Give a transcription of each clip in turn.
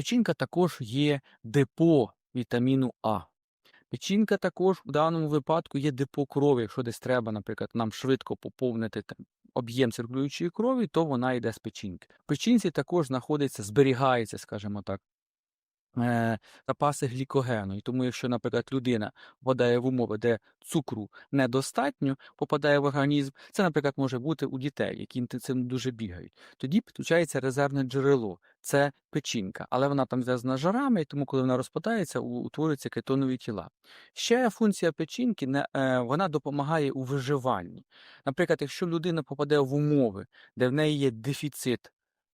Печінка також є депо вітаміну А. Печінка також в даному випадку є депо крові. Якщо десь треба, наприклад, нам швидко поповнити об'єм циркулюючої крові, то вона йде з печінки. В печінці також знаходиться, зберігається, скажімо так, запаси глікогену. І тому, якщо, наприклад, людина впадає в умови, де цукру недостатньо, попадає в організм, це, наприклад, може бути у дітей, які інтенсивно дуже бігають. Тоді підключається резервне джерело, це печінка, але вона там зв'язана з жарами, і тому, коли вона розпадається, утворюються кетонові тіла. Ще функція печінки е, вона допомагає у виживанні. Наприклад, якщо людина попаде в умови, де в неї є дефіцит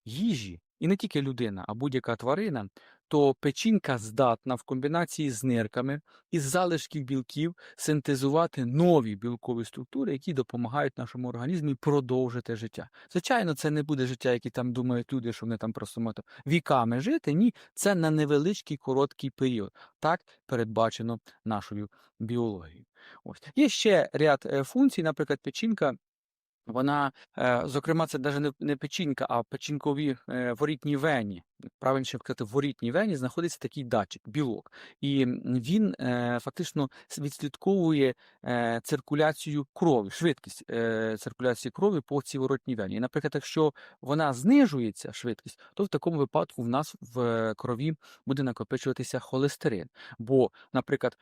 їжі, і не тільки людина, а будь-яка тварина, то печінка здатна в комбінації з нирками із залишків білків синтезувати нові білкові структури, які допомагають нашому організмі продовжити життя. Звичайно, це не буде життя, які там думають люди, що вони там просто можуть віками жити. Ні, це на невеличкий короткий період. Так передбачено нашою біологією. Ось є ще ряд е, функцій, наприклад, печінка. Вона, е, зокрема, це навіть не, печінка, а печінкові е, ворітні вені. Правильніше сказати, в ворітній вені знаходиться такий датчик, білок. І він е, фактично відслідковує циркуляцію крові, швидкість циркуляції крові по цій воротній вені. І, наприклад, якщо вона знижується швидкість, то в такому випадку в нас в крові буде накопичуватися холестерин. Бо, наприклад,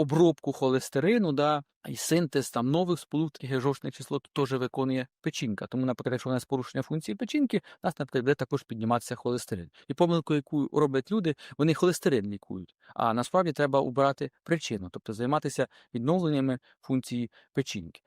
обробку холестерину, да, і синтез там нових сполук таких жовчних кислот теж виконує печінка. Тому, наприклад, якщо у нас порушення функції печінки, у нас, наприклад, буде також підніматися холестерин. І помилку, яку роблять люди, вони холестерин лікують. А насправді треба убирати причину, тобто займатися відновленнями функції печінки.